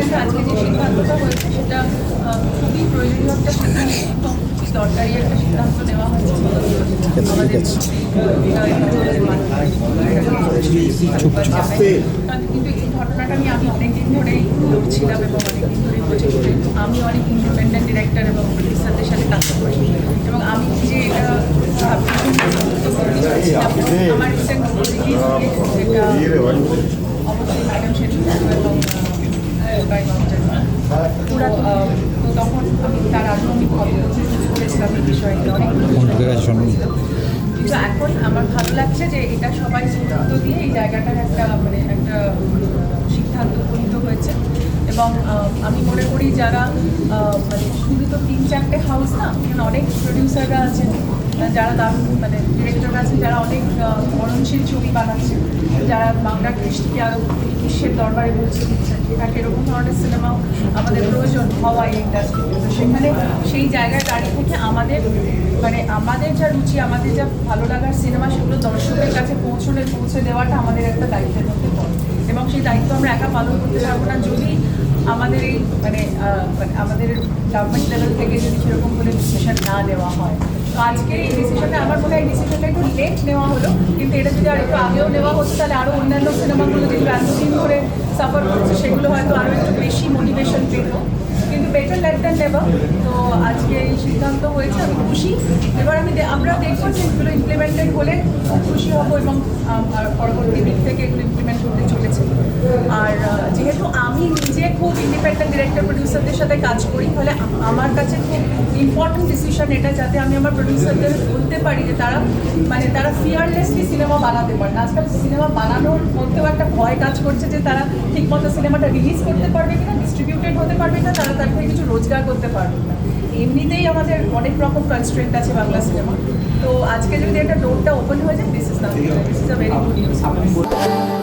হয় যে আজকে যে সিদ্ধান্তটা হয়েছে সেটা খুবই প্রয়োজনীয় একটা সিদ্ধান্ত খুবই দরকারি একটা সিদ্ধান্ত নেওয়া হয়েছে আমাদের কিন্তু এই ঘটনাটা নিয়ে আমি অনেকদিন ধরেই লড়ছিলাম এবং অনেকদিন বলছি যে আমি অনেক ইন্ডিপেন্ডেন্ট ডিরেক্টর এবং প্রডিউসারদের সাথে কাজ করি। এবং আমি যে এটা। আমার রিসেন্ট যেটা অবশ্যই ম্যাডাম সেটি আহ, by ওরা তো তখন আমি তার আগে আমি করেছিলাম এই বিষয়ে। কিন্তু এখন আমার ভালো লাগছে যে এটা সবাই গুরুত্ব দিয়ে এই জায়গাটার একটা মানে একটা সিদ্ধান্ত উপনীত হয়েছে। এবং আমি মনে করি যারা মানে শুধু তো তিন চারটে হাউস না এখানে অনেক প্রডিউসাররা আছেন যারা দারুণ মানে ডিরেক্টররা আছেন, যারা অনেক মননশীল ছবি বানাচ্ছেন যারা বাংলা কৃষ্টিকে আরও বিশ্বের দরবারে পৌঁছে দিচ্ছেন এরকম ধরনের সিনেমাও আমাদের প্রয়োজন হওয়া এই ইন্ডাস্ট্রিতে তো। সেখানে সেই জায়গায় দাঁড়িয়ে থেকে আমাদের মানে আমাদের যা রুচি, আমাদের যা ভালো লাগার সিনেমা সেগুলো দর্শকের কাছে পৌঁছলে, পৌঁছে দেওয়াটা আমাদের একটা দায়িত্বের মধ্যে পড়ে। এবং সেই দায়িত্ব আমরা একা পালন করতে পারব না। যদি আমাদের এই মানে মানে আমাদের গভর্নমেন্ট লেভেল থেকে যদি সেরকম করে ডিসিশন না দেওয়া হয় তো আজকে এই ডিসিশনটা আমার মনে হয় ডিসিশনটা একটু লেট নেওয়া হলো, কিন্তু এটা যদি আর একটু আগেও নেওয়া হতো, তাহলে আরও অন্যান্য সিনেমাগুলো যেগুলো এতদিন ধরে সাফার করছে, সেগুলো হয়তো আরও একটু বেশি মোটিভেশন পেত। কিন্তু বেটার লেট দ্যান নেভার তো আজকে এই সিদ্ধান্ত হয়েছে, আমি খুশি। এবার আমি আমরা দেখব যে এগুলো ইমপ্লিমেন্টেড হলে খুশি হব এবং পরবর্তী দিক থেকে এগুলো খুব ইন্ডিপেন্ডেন্ট ডিরেক্টর প্রডিউসারদের সাথে কাজ করি। ফলে আমার কাছে খুব ইম্পর্টেন্ট ডিসিশন এটা যাতে আমি আমার প্রডিউসারদের বলতে পারি যে তারা মানে তারা ফিয়ারলেসলি সিনেমা বানাতে পারে। আজকাল সিনেমা বানানোর মধ্যেও একটা ভয় কাজ করছে যে তারা ঠিকমতো সিনেমাটা রিলিজ করতে পারবে কিনা ডিস্ট্রিবিউটেড হতে পারবে না তারা তার থেকে কিছু রোজগার করতে পারবে না এমনিতেই আমাদের অনেক রকম কনস্ট্রেন্ট আছে বাংলা সিনেমা তো আজকে যদি একটা ডোরটা ওপেন হয়ে যায় this is the this is a very good news